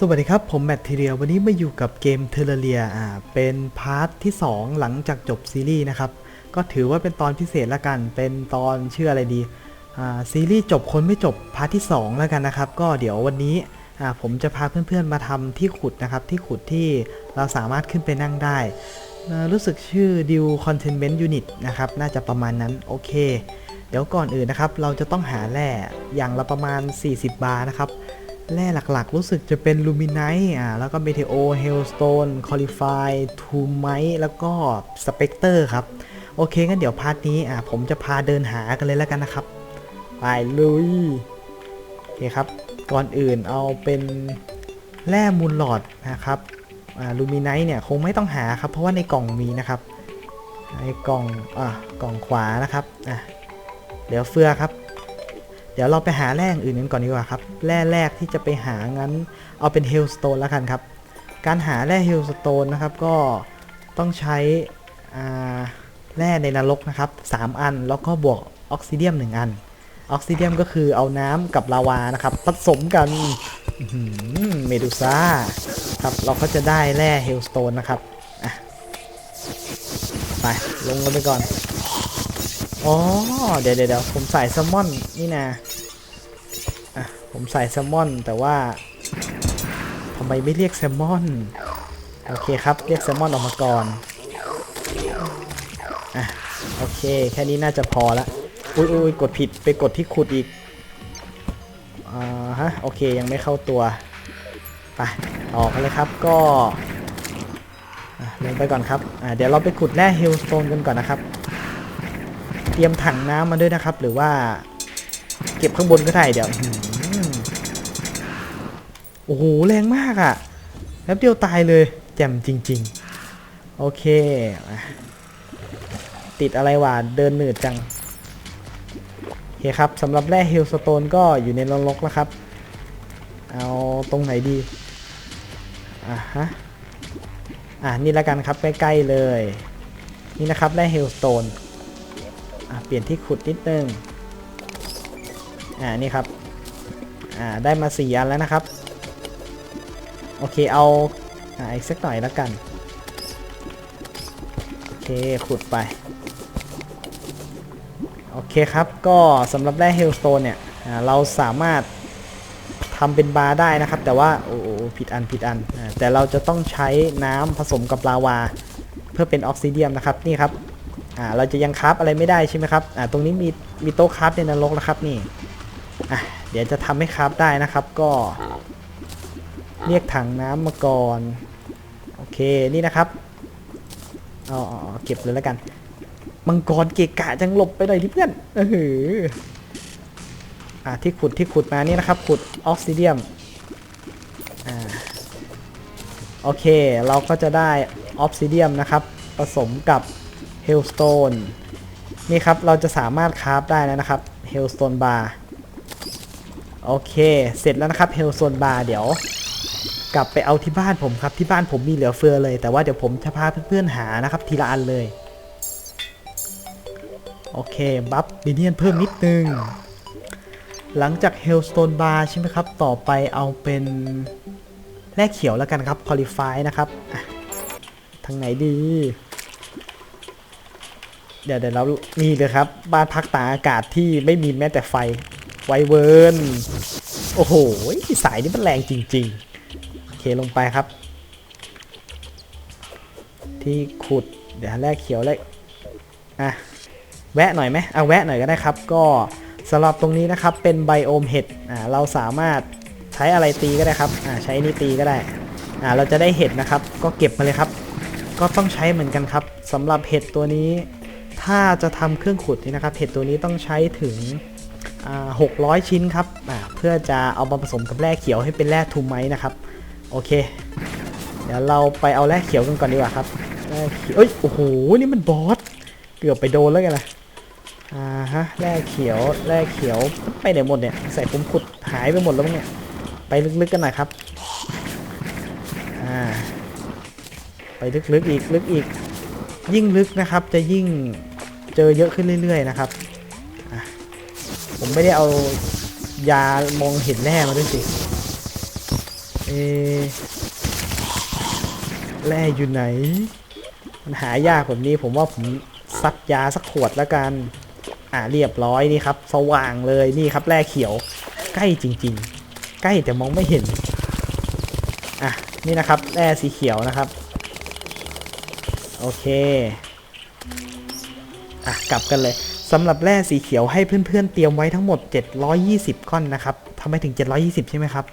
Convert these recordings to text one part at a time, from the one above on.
สวัสดีครับ ผมแมททีเรียวันนี้มาอยู่กับเกมเทเลเรียอ่าเป็นพาร์ทที่ 2 หลังจากจบซีรีส์นะครับ ก็ถือว่าเป็นตอนพิเศษละกัน เป็นตอนชื่ออะไรดีอ่าซีรีส์จบคนไม่จบพาร์ทที่ 2 แล้วกันนะครับ ก็เดี๋ยววันนี้อ่าผมจะพาเพื่อนๆมาทำที่ขุดนะครับ ที่ขุดที่เราสามารถขึ้นไปนั่งได้ รู้สึกชื่อ d ิว Containment Unit นะครับ น่าจะประมาณนั้น โอเค เดี๋ยวก่อนอื่นนะครับ เราจะต้องหาแร่อย่างละประมาณ 40 บาร์นะครับ แร่หลักๆ รู้สึกจะเป็นลูมิ n น t e อ่าแล้วก็เมเทโอเฮลสโตนคอลิฟายทูไมแล้วก็สเปกเตอร์ครับ โอเคงั้นเดี๋ยวพาร์ทนี้อ่าผมจะพาเดินหากันเลยแล้วกันนะครับ ไปลุย โอเคครับ ก่อนอื่นเอาเป็นแร่มูลหลอดนะครับอ่าลูมิ n น t e เนี่ยคงไม่ต้องหาครับ เพราะว่าในกล่องมีนะครับในกล่องอ่ากล่องขวานะครับอะเดี๋ยวเฟือครับ ดี๋ยวเราไปหาแร่อื่นกันก่อนดีกว่าครับ แร่แรกที่จะไปหางั้น เอาเป็นเฮลสโตนแล้วกันครับ การหาแร่เฮลสโตนนะครับก็ต้องใช้แร่ในนรกนะครับ3อันแล้วก็บวกออกซิเดียม1อัน ออกซิเดียมก็คือเอาน้ำกับลาวานะครับผสมกันเมดูซ่าครับเราก็จะได้แร่เฮลสโตนนะครับ อะ ไป ลงกันไปก่อน อ๋อเดี๋ยวเดี๋ยวเดี๋ยวผมใส่แซลมอนนี่นะอะ ผมใส่แซลมอนแต่ว่าทำไมไม่เรียกแซลมอน โอเคครับ เรียกแซลมอนออกมาก่อนอะโอเค แค่นี้น่าจะพอละ อุ้ยอุ้ยกดผิดไปกดที่ขุดอีกอ่าฮะ โอเค ยังไม่เข้าตัว ไป ออกกันเลยครับก็อะลงไปก่อนครับอ่าเดี๋ยวเราไปขุดแร่เฮลสโตนกันก่อนนะครับ ตรียมถังน้ำมาด้วยนะครับ หรือว่า เก็บข้างบนก็ได้เดี๋ยวโอ้โหแรงมากอะ่ะแป๊บเดียวตายเลย แจ่มจริง ๆ โอเค ติดอะไรวะเดินหนืดจังโอเคครับสำหรับแร่เฮลสโตนก็อยู่ในนรกแล้วครับ เอาตรงไหนดีอะฮะอะนี่ละกันครับใกล้ๆเลย นี่นะครับแร่เฮลสโตน เปลี่ยนที่ขุดนิดนึง อ่า นี่ครับ อ่า ได้มาสี่อันแล้วนะครับ โอเค เอา อ่า อีกสักหน่อยแล้วกัน โอเค ขุดไป โอเคครับ ก็สำหรับแร่เฮลสโตนเนี่ยอ่าเราสามารถทำเป็นบาร์ได้นะครับ แต่ว่า โอ้โหผิดอัน ผิดอัน แต่เราจะต้องใช้น้ำผสมกับลาวา เพื่อเป็นออกซิเดียมนะครับ นี่ครับ อ่าเราจะยังคราฟอะไรไม่ได้ใช่ไหมครับอ่าตรงนี้มีมีโต๊ะคราฟในนรกแล้วครับนี่อะเดี๋ยวจะทำให้คราฟได้นะครับก็ เรียกถังน้ำมาก่อนโอเคนี่นะครับเอาเอเก็บเลยแล้วกัน มังกรเกะกะจังหลบไปหน่อยที่เพื่อนเอออ่าที่ขุดที่ขุดมานี่นะครับขุดออกซิเดียมอ่าโอเค เราก็จะได้ออกซิเดียมนะครับ ผสมกับ ฮลสโตนนี่ครับเราจะสามารถคราฟได้แล้วนะครับเฮลสโตนบาร์โอเค เสร็จแล้วนะครับเฮลสโตนบาร์เดี๋ยว กลับไปเอาที่บ้านผมครับที่บ้านผมมีเหลือเฟือเลย แต่ว่าเดี๋ยวผมจะพาเพื่อนๆหานะครับทีละอันเลย โอเค บัฟมิเนียนเพิ่มนิดนึง หลังจากเฮลสโตนบาร์ใช่ไหมครับ ต่อไปเอาเป็นแร่เขียวแล้วกันครับคอลิฟายนะครับทางไหนดี เดี๋ยวเดี๋ยวเรานี่เลยครับ บ้านพักตากอากาศที่ไม่มีแม้แต่ไฟไวเวิร์นโอ้โหสายนี้มันแรงจริงๆโอเคลงไปครับ ที่ขุดเดี๋ยวแรกเขียวเลยอะแวะหน่อยไหมเอาแวะหน่อยก็ได้ครับ ก็สำหรับตรงนี้นะครับเป็นไบโอมเห็ดอ่าเราสามารถใช้อะไรตีก็ได้ครับอ่าใช้นี่ตีก็ได้อ่าเราจะได้เห็ดนะครับ ก็เก็บมาเลยครับ ก็ต้องใช้เหมือนกันครับสำหรับเห็ดตัวนี้ ถ้าจะทำเครื่องขุดนี่นะครับเห็ดตัวนี้ต้องใช้ถึง 600 ชิ้นครับเพื่อจะเอามาผสมกับแร่เขียวให้เป็นแร่ทูไมท์นะครับ โอเค เดี๋ยวเราไปเอาแร่เขียวกันก่อนดีกว่าครับแร่เขียวเอ้ยโอ้โหนี่มันบอสเกือบไปโดนแล้วกันนะอ่าฮะแร่เขียวแร่เขียวไปไหนหมดเนี่ยใส่ผมขุดหายไปหมดแล้วมั้งเนี่ยไปลึกๆกันหน่อยครับอ่าไปลึกๆอีกลึกอีก ยิ่งลึกนะครับจะยิ่ง เจอเยอะขึ้นเรื่อยๆนะครับผมไม่ได้เอายามองเห็นแร่มาด้วยสิเอแร่อยู่ไหน มันหายากแบบนี้ผมว่าผมซัดยาสักขวดแล้วกัน อ่าเรียบร้อยนี่ครับ สว่างเลยนี่ครับแร่เขียว ใกล้จริง ๆ ใกล้แต่มองไม่เห็น อะนี่นะครับแร่สีเขียวนะครับ โอเค อะกลับกันเลยสำหรับแร่สีเขียวให้เพื่อนๆเตรียมไว้ทั้งหมด 720 ก้อนนะครับทำไมถึง 720 ใช่ไหมครับ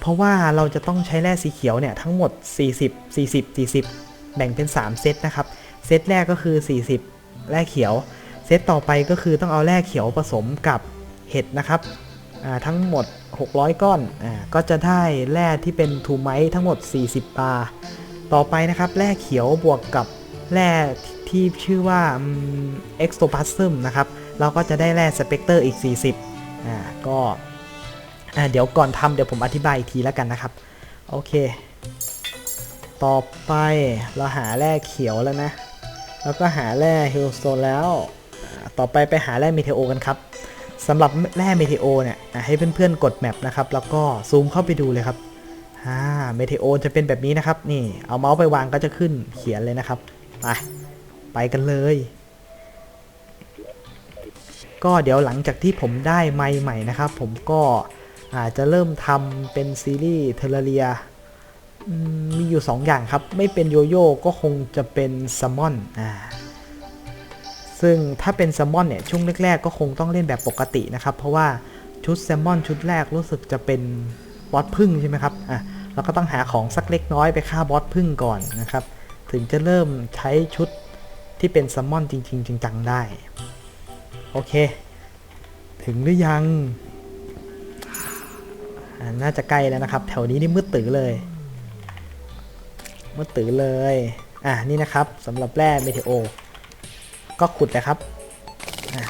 เพราะว่าเราจะต้องใช้แร่สีเขียวเนี่ยทั้งหมด 40 40 40 แบ่งเป็น 3 เซตนะครับ เซตแรกก็คือ 40 แร่เขียว เซตต่อไปก็คือต้องเอาแร่เขียวผสมกับเห็ดนะครับทั้งหมด 600 ก้อนอก็จะได้แร่ที่เป็นทูไมท์ทั้งหมด 40 บาร์ ต่อไปนะครับแร่เขียวบวกกับ แร่ที่ชื่อว่าเอ็กโ o พ a ซึมนะครับ เราก็จะได้แร่สเปกเตอร์อีก 40อ่าก็อ่าเดี๋ยวก่อนทำเดี๋ยวผมอธิบายอีกทีแล้วกันนะครับ โอเค ต่อไปเราหาแร่เขียวแล้วนะ แล้วก็หาแร่เฮลสโตนแล้ว ต่อไปไปหาแร่เมเทโอกันครับสำหรับแร่เมเทโอเนี่ยให้เพื่อนๆกดแมปนะครับ แล้วก็ซูมเข้าไปดูเลยครับอ่าเมเทโอจะเป็นแบบนี้นะครับ นี่ เอาเมาส์ไปวางก็จะขึ้นเขียนเลยนะครับ ไปไปกันเลย ก็เดี๋ยวหลังจากที่ผมได้ไมค์ใหม่นะครับ ผมก็อาจจะเริ่มทำเป็นซีรีส์เทเลเรียมีอยู่ 2 อย่างครับ ไม่เป็นโยโย่ก็คงจะเป็นซัมมอนอ่าซึ่งถ้าเป็นแซัมมอนเนี่ยช่วงแรกๆก็คงต้องเล่นแบบปกตินะครับ เพราะว่าชุดแซมมอนชุดแรกรู้สึกจะเป็นบอสพึ่งใช่ไหมครับอะเราก็ต้องหาของสักเล็กน้อยไปฆ่าบอสพึ่งก่อนนะครับ ถึงจะเริ่มใช้ชุดที่เป็นซัมมอนจริงๆจังๆได้ โอเค ถึงหรือยัง น่าจะใกล้แล้วนะครับ แถวนี้นี่มืดตื้อเลย มืดตื้อเลย อ่านี่นะครับสำหรับแร่เมเทโอ ก็ขุดนะครับ อ่า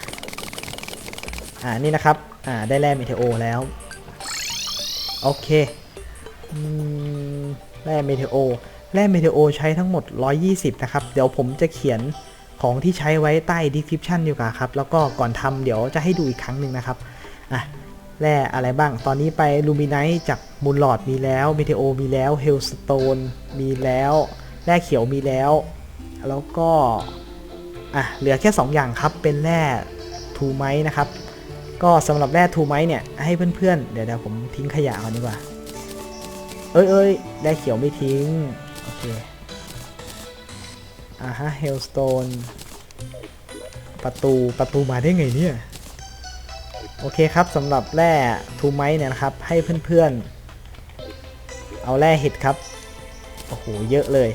อ่านี่นะครับ อ่าได้แร่เมเทโอแล้ว โอเคแร่เมเทโอ แร่เมเทโอใช้ทั้งหมด 120 นะครับ เดี๋ยวผมจะเขียนของที่ใช้ไว้ใต้ description ดีกว่าครับ แล้วก็ก่อนทำเดี๋ยวจะให้ดูอีกครั้งหนึ่งนะครับ อะแร่อะไรบ้าง ตอนนี้ไปลูมิไนท์จากมูลหลอดมีแล้วเมเทโอมีแล้วเฮลสโตนมีแล้วแร่เขียวมีแล้ว แล้วก็ อะ เหลือแค่ 2 อย่างครับ เป็นแร่ทูไมท์นะครับ ก็สำหรับแร่ทูไมท์เนี่ย ให้เพื่อนๆ เดี๋ยวเดี๋ยวผมทิ้งขยะก่อนดีกว่า เอ้ยเอ้ยแร่เขียวไม่ทิ้ง โอเค อ่าฮะเฮลสโตนประตูประตูมาได้ไงเนี่ย โอเคครับสำหรับแร่ทูไมเนี่ยนะครับ ให้เพื่อนๆ เอาแร่เห็ดครับ โอ้โห เยอะเลย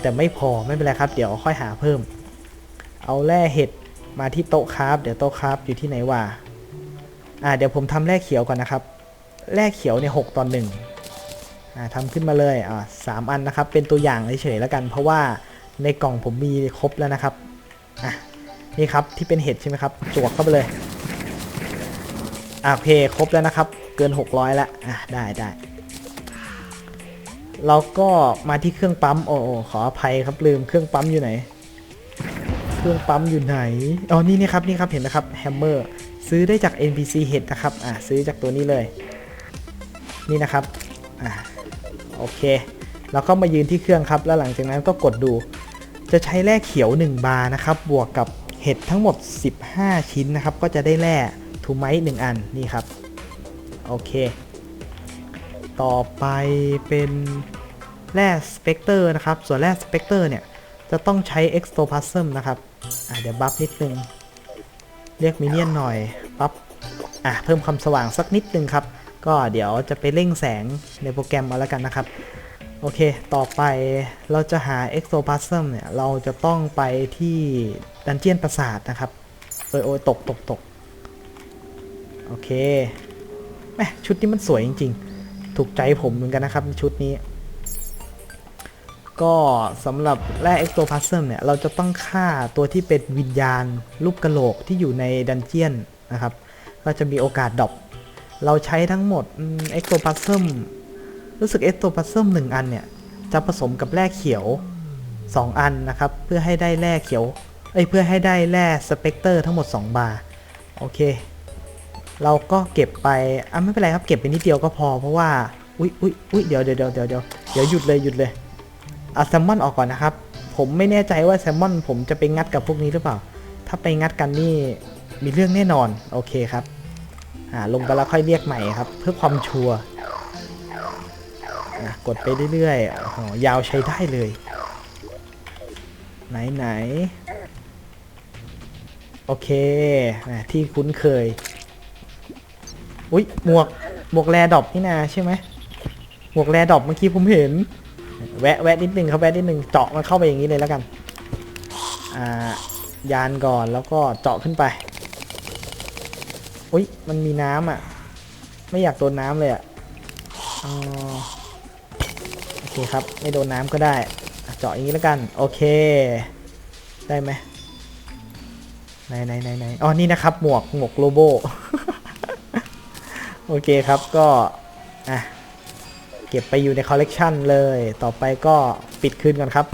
แต่ไม่พอไม่เป็นไรครับ เดี๋ยวค่อยหาเพิ่ม เอาแร่เห็ดมาที่โต๊ะคราฟเดี๋ยวโต๊ะคราฟอยู่ที่ไหนวะอ่าเดี๋ยวผมทำแร่เขียวก่อนนะครับ แร่เขียวเนี่ยหกตอนหนึ่ง ทำขึ้นมาเลยอ่าสามอันนะครับ เป็นตัวอย่างเฉยๆแล้วกัน เพราะว่าในกล่องผมมีครบแล้วนะครับอะนี่ครับที่เป็นเห็ดใช่ไหมครับจวกเข้าไปเลยอะโอเคครบแล้วนะครับ เกิน 600แล้วอะได้ได้เราก็มาที่เครื่องปั๊มโอ้ขออภัยครับลืมเครื่องปั๊มอยู่ไหน เครื่องปั๊มอยู่ไหนอ๋อนี่นี่ครับนี่ครับเห็นไหมครับแฮมเมอร์ซื้อได้จาก NPC เห็ดนะครับอะซื้อจากตัวนี้เลย นี่นะครับอะ โอเคเราก็มายืนที่เครื่องครับ แล้วหลังจากนั้นก็กดดู จะใช้แร่เขียว 1 บาร์นะครับ บวกกับเห็ดทั้งหมด 15 ชิ้นนะครับ ก็จะได้แร่ทูไมท์1อันนี่ครับ โอเค ต่อไปเป็นแร่สเปกเตอร์นะครับ ส่วนแร่สเปกเตอร์เนี่ย จะต้องใช้ e x t o p l a s m นะครับ อะเดี๋ยวบัฟนิดนึง เรียกมิเนียนหน่อย ปั๊บ อะ เพิ่มความสว่างสักนิดนึงครับ ก็เดี๋ยวจะไปเร่งแสงในโปรแกรมเอาแล้วกันนะครับ โอเค ต่อไปเราจะหา ectoplasm เนี่ย เราจะต้องไปที่ดันเจียนปราสาทนะครับ โอ้ยโอยตกตกตกโอเคแมชุดนี้มันสวยจริง ๆ ถูกใจผมเหมือนกันนะครับชุดนี้ ก็สำหรับแร่ ectoplasm เนี่ย เราจะต้องฆ่าตัวที่เป็นวิญญาณรูปกระโหลกที่อยู่ในดันเจียนนะครับ ก็จะมีโอกาสดรอป เราใช้ทั้งหมดเอืม ectoplasm รู้สึก ectoplasm หนึ่งอันเนี่ย จะผสมกับแร่เขียว 2 อันนะครับ เพื่อให้ได้แร่เขียว เอ้ย เพื่อให้ได้แร่สเปกเตอร์ทั้งหมด 2 บาร์ โอเค เราก็เก็บไป อะไม่เป็นไรครับ เก็บไปนิดเดียวก็พอ เพราะว่า อุ้ยอุ้ยอุ้ยเดี๋ยวเดี๋ยวเดี๋ยวเดี๋ยวเดี๋ยวเดี๋ยวหยุดเลยหยุดเลยเอาแซลมอนออกก่อนนะครับ ผมไม่แน่ใจว่าแซลมอนผมจะไปงัดกับพวกนี้หรือเปล่า ถ้าไปงัดกันนี่มีเรื่องแน่นอน โอเคครับ อ่าลงไปแล้วค่อยเรียกใหม่ครับ เพื่อความชัวร์อะกดไปเรื่อยๆอ้โหยาวใช้ได้เลย ไหนไหนโอเคอะที่คุ้นเคย อุ้ยหมวกหมวกแรดอปนี่นาใช่ไหมหมวกแรดอปเมื่อกี้ผมเห็น แวะแวะนิดนึงครับแวะนิดนึงเจาะมันเข้าไปอย่างนี้เลยแล้วกัน อ่ายานก่อนแล้วก็เจาะขึ้นไป อุ้ยมันมีน้ำอะ ไม่อยากโดนน้ำเลยอะออโอเคครับ ไม่โดนน้ำก็ได้อะเจาะอย่างนี้แล้วกัน โอเค ได้ไหมไหนไหนไหนไหนอ๋อ นี่นะครับ หมวก หมวกโลโบ โอเคครับ ก็ อะ เก็บไปอยู่ในคอลเลกชันเลย ต่อไปก็ปิดคืนก่อนครับ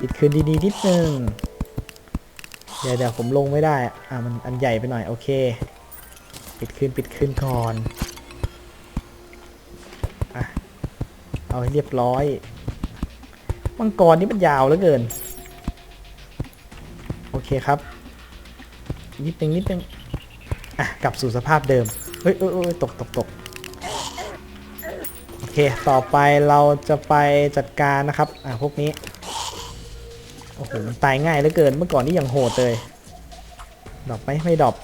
ปิดคืนดีๆนิดนึง เดี๋ยวเดี๋ยวผมลงไม่ได้อะมันอันใหญ่ไปหน่อยโอเค ปิดคืนปิดคืนก่อนอะเอาให้เรียบร้อยมังกรนี่มันยาวเหลือเกิน โอเคครับ นิดนึงนิดนึงอะกลับสู่สภาพเดิมเฮ้ยเอ้ยเอ้ยตกตกตกโอเค ต่อไปเราจะไปจัดการนะครับ อะพวกนี้ อ้โหมันตายง่ายเหลือเกินเมื่อก่อนนี่ยังโหดเลยดรอปไหมไม่ดรอป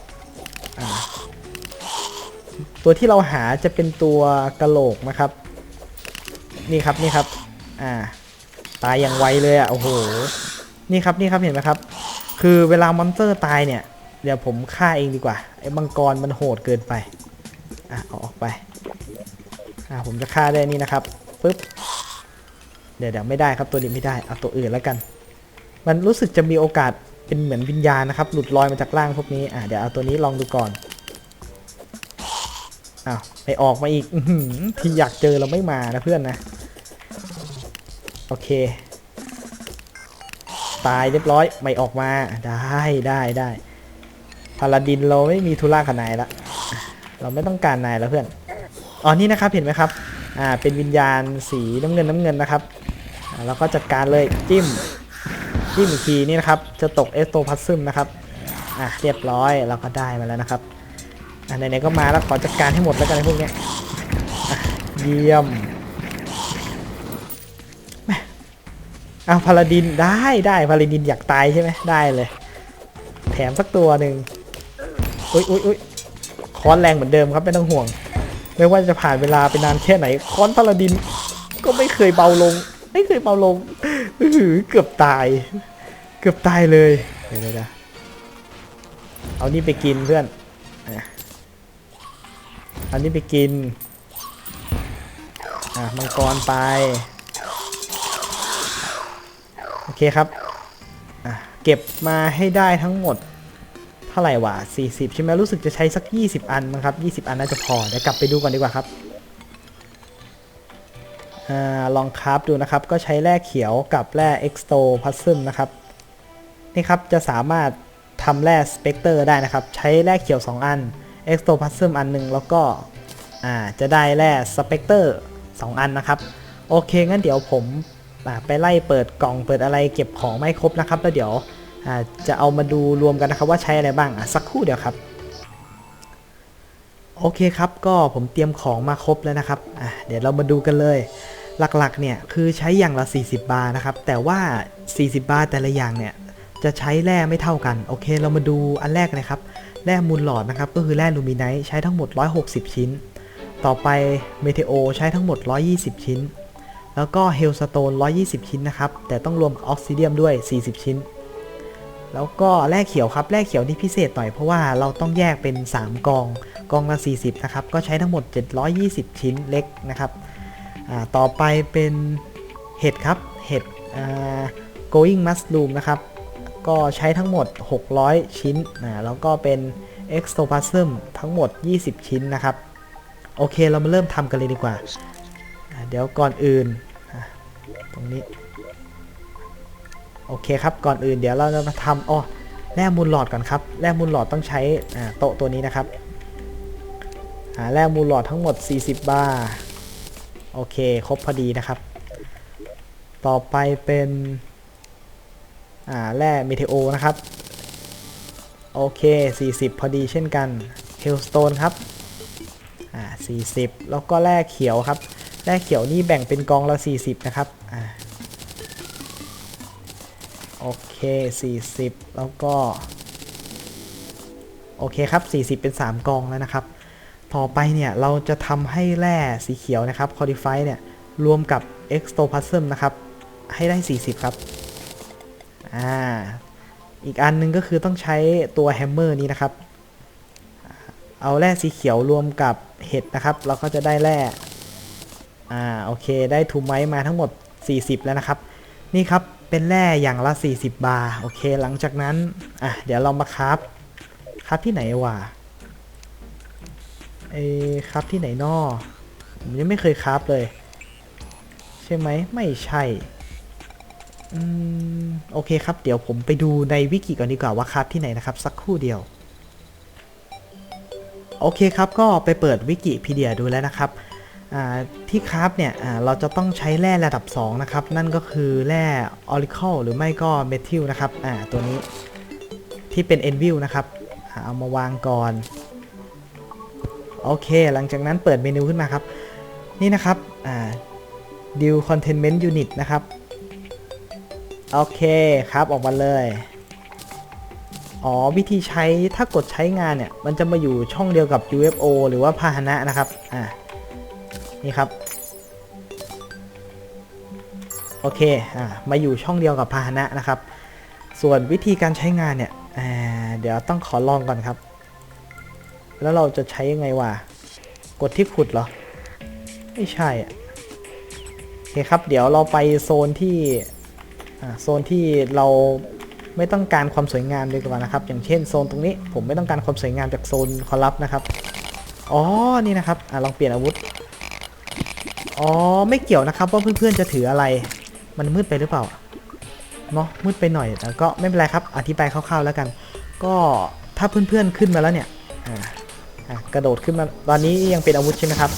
ตัวที่เราหาจะเป็นตัวกระโหลกนะครับ นี่ครับนี่ครับ อ่า ตายอย่างไวเลยอะโอ้โหนี่ครับนี่ครับเห็นไหมครับ คือเวลามอนสเตอร์ตายเนี่ย เดี๋ยวผมฆ่าเองดีกว่าไอ้มังกรมันโหดเกินไปอะเอาออกไปอ่าผมจะฆ่าได้นี่นะครับปึ๊บเดี๋ยวเดี๋ยวไม่ได้ครับตัวนี้ไม่ได้เอาตัวอื่นแล้วกัน มันรู้สึกจะมีโอกาสเป็นเหมือนวิญญาณนะครับ หลุดลอยมาจากร่างพวกนี้ อะเดี๋ยวเอาตัวนี้ลองดูก่อนอ้าวไม่ออกมาอีกอืที่อยากเจอเราไม่มานะเพื่อนนะ โอเค ตายเรียบร้อยไม่ออกมาได้ได้ได้พาลาดินเราไม่มีธุระกับนายละเราไม่ต้องการนายแล้วเพื่อนอ๋อนี่นะครับเห็นไหมครับอ่าเป็นวิญญาณสีน้ำเงินน้ำเงินนะครับอ่าแล้วก็จัดการเลยจิ้ม จิ้มอีกทีนี่นะครับ จะตกเอสโตพัซซึมนะครับ อะเรียบร้อยเราก็ได้มาแล้วนะครับ อะไหนๆก็มาแล้วขอจัดการให้หมดแล้วกันพวกเนี้ยเยี่ยมเอาพาลาดินได้ได้พาลาดินอยากตายใช่ไหมได้เลย แถมสักตัวหนึ่งอุ้ยอุ้ยอุ้ยค้อนแรงเหมือนเดิมครับไม่ต้องห่วง ไม่ว่าจะผ่านเวลาไปนานแค่ไหนค้อนพาลาดินก็ไม่เคยเบาลง ไม่เคยเบาลงือเกือบตาย เกือบตายเลยเดี๋ยวเดี๋ยวเดี๋ยวเอานี่ไปกินเพื่อนอะเอานี่ไปกิน อะมังกรไป โอเคครับ อะเก็บมาให้ได้ทั้งหมด เท่าไหร่วะ40 ใช่ไหมรู้สึกจะใช้สัก 20 อันมั้งครับ 20 อันน่าจะพอ เดี๋ยวกลับไปดูก่อนดีกว่าครับ ลองคราฟดูนะครับ ก็ใช้แร่เขียวกับแร่ Exto p u z z l นะครับ นี่ครับจะสามารถทำแร่ Spectre ได้นะครับ ใช้แร่เขียว 2 อัน Exto p u z z l อันหนึ่งแล้วก็จะได้แร่ Spectre 2อันนะครับ โอเค งั้นเดี๋ยวผมไปไล่เปิดกล่องเปิดอะไรเก็บของไม่ครบนะครับ แล้วเดี๋ยวจะเอามาดูรวมกันนะครับ ว่าใช้อะไรบ้างอะสักครู่เดียวครับ โอเคครับก็ผมเตรียมของมาครบแล้วนะครับเดี๋ยวเรามาดูกันเลย หลักๆเนี่ยคือใช้อย่างละ 40 บาร์นะครับ แต่ว่า 40 บาร์แต่ละอย่างเนี่ยจะใช้แร่ไม่เท่ากัน โอเค เรามาดูอันแรกเลยครับ แร่มูลหลอดนะครับ ก็คือแร่ลูมิไนท์ใช้ทั้งหมด 160 ชิ้น ต่อไปเมเทโอใช้ทั้งหมด 120 ชิ้น แล้วก็เฮลสโตน 120 ชิ้นนะครับ แต่ต้องรวมออกซิเดียมด้วย 40 ชิ้น แล้วก็แร่เขียวครับ แร่เขียวนี่พิเศษหน่อยเพราะว่าเราต้องแยกเป็น 3 กอง กองละ 40 นะครับ ก็ใช้ทั้งหมด 720 ชิ้นเล็กนะครับ ต่อไปเป็นเห็ดครับ เห็ด going mushroom นะครับ ก็ใช้ทั้งหมด 600 ชิ้นนะแล้วก็เป็น ectoplasm ทั้งหมด 20 ชิ้นนะครับ โอเคเรามาเริ่มทำกันเลยดีกว่า เดี๋ยวก่อนอื่น ตรงนี้ โอเคครับ ก่อนอื่นเดี๋ยวเราจะมาทำอ๋อแร่มูลหลอดก่อนครับ แร่มูลหลอดต้องใช้โต๊ะตัวนี้นะครับแร่มูลหลอดทั้งหมด 40 บาร์ โอเค ครบพอดีนะครับ ต่อไปเป็น อ่า แร่เมเทโอนะครับ โอเค 40 พอดีเช่นกันเฮลสโตนครับ อ่า 40 แล้วก็แร่เขียวครับ แร่เขียวนี่แบ่งเป็นกองละ 40 นะครับ อ่า โอเค 40 แล้วก็ โอเคครับ 40 เป็น 3 กองแล้วนะครับ ต่อไปเนี่ยเราจะทำให้แร่สีเขียวนะครับ Codify เนี่ยรวมกับ Ectoplasm นะครับ ให้ได้ 40 ครับ อ่า อีกอันหนึงก็คือต้องใช้ตัวแฮมเมอร์นี้นะครับ เอาแร่สีเขียวรวมกับเห็ดนะครับ เราก็จะได้แร่ อ่า โอเค ได้ทูไมท์มาทั้งหมด 40 แล้วนะครับ นี่ครับ เป็นแร่อย่างละ 40 บาร์ โอเค หลังจากนั้น อะ เดี๋ยวเรามาคราฟ คราฟที่ไหนวะ เอ้คราฟที่ไหนนอผมยังไม่เคยคราฟเลย ใช่ไหมไม่ใช่อืมโอเคครับ เดี๋ยวผมไปดูในวิกิก่อนดีกว่าว่าคราฟที่ไหนนะครับ สักครู่เดียว โอเคครับก็ไปเปิดวิกิพีเดียดูแล้วนะครับที่คราฟเนี่ยเราจะต้องใช้แร่ระดับ 2 นะครับ นั่นก็คือแร่ Oracle หรือไม่ก็ Metal นะครับตัวนี้ที่เป็น Envil นะครับเอามาวางก่อน โอเค หลังจากนั้นเปิดเมนูขึ้นมาครับ นี่นะครับ อ่า Deal Containment Unit นะครับ โอเคครับออกมาเลย อ๋อ วิธีใช้ถ้ากดใช้งานเนี่ย มันจะมาอยู่ช่องเดียวกับ UFO หรือว่าพาหนะนะครับ อ่า นี่ครับ โอเค อ่า มาอยู่ช่องเดียวกับพาหนะนะครับ ส่วนวิธีการใช้งานเนี่ย เดี๋ยวต้องขอลองก่อนครับ แล้วเราจะใช้ยังไงวะ กดที่ขุดเหรอ ไม่ใช่อะโอเคครับ เดี๋ยวเราไปโซนที่โซนที่เราไม่ต้องการความสวยงามดีกว่านะครับ อย่างเช่นโซนตรงนี้ ผมไม่ต้องการความสวยงามจากโซนคอลับนะครับ อ๋อ นี่นะครับอลองเปลี่ยนอาวุธ อ๋อ ไม่เกี่ยวนะครับว่าเพื่อนๆจะถืออะไร มันมืดไปหรือเปล่า เนาะมืดไปหน่อยแต่ก็ไม่เป็นไรครับ อธิบายคร่าวๆแล้วกัน ก็ถ้าเพื่อนๆขึ้นมาแล้วเนี่ย กระโดดขึ้นมาตอนนี้ยังเป็นอาวุธใช่ไหมครับ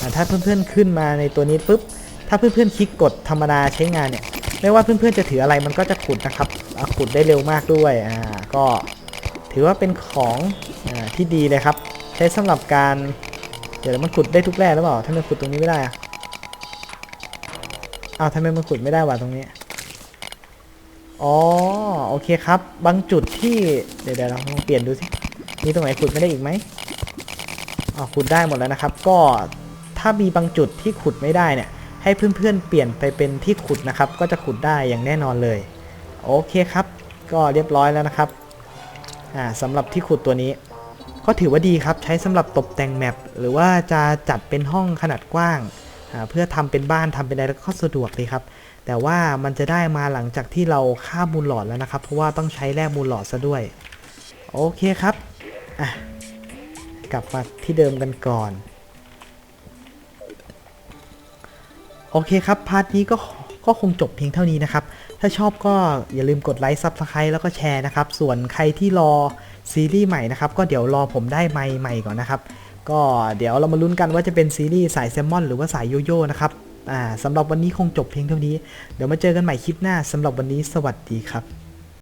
อ่ถ้าเพื่อนๆขึ้นมาในตัวนี้ปุ๊บถ้าเพื่อนๆคลิกกดธรรมดาใช้งานเนี่ยไม่ว่าเพื่อนๆจะถืออะไรมันก็จะขุดนะครับขุดได้เร็วมากด้วยอ่าก็ถือว่าเป็นของอ่าที่ดีเลยครับ ใช้สำหรับการเดี๋ยวมันขุดได้ทุกแร่หรือเปล่าถ้ามันขุดตรงนี้ไม่ได้อะอ้าวทำไมมันขุดไม่ได้วะตรงนี้อ๋อโอเคครับ บางจุดที่เดี๋ยวเดี๋ยวเราลองเปลี่ยนดูสิมีตรงไหนขุดไม่ได้อีกไหม ขุดได้หมดแล้วนะครับ ก็ถ้ามีบางจุดที่ขุดไม่ได้เนี่ย ให้เพื่อนๆเปลี่ยนไปเป็นที่ขุดนะครับ ก็จะขุดได้อย่างแน่นอนเลย โอเคครับ ก็เรียบร้อยแล้วนะครับอ่าสำหรับที่ขุดตัวนี้ ก็ถือว่าดีครับ ใช้สำหรับตกแต่งแมปหรือว่าจะจัดเป็นห้องขนาดกว้างอ่าเพื่อทำเป็นบ้านทำเป็นอะไรก็สะดวกเลยครับ แต่ว่ามันจะได้มาหลังจากที่เราฆ่ามูลหลอดแล้วนะครับ เพราะว่าต้องใช้แร่มูลหลอดซะด้วย โอเคครับอะ กลับมาที่เดิมกันก่อน โอเคครับ พาร์ทนี้ก็ก็คงจบเพียงเท่านี้นะครับ ถ้าชอบก็อย่าลืมกดไลค์ซับสไครต์แล้วก็แชร์นะครับ ส่วนใครที่รอซีรีส์ใหม่นะครับ ก็เดี๋ยวรอผมได้ไมค์ใหม่ก่อนนะครับ ก็เดี๋ยวเรามาลุ้นกันว่าจะเป็นซีรีส์สายแซลมอนหรือว่าสายโยโย่นะครับอ่าสำหรับวันนี้คงจบเพียงเท่านี้ เดี๋ยวมาเจอกันใหม่คลิปหน้าสำหรับวันนี้สวัสดีครับ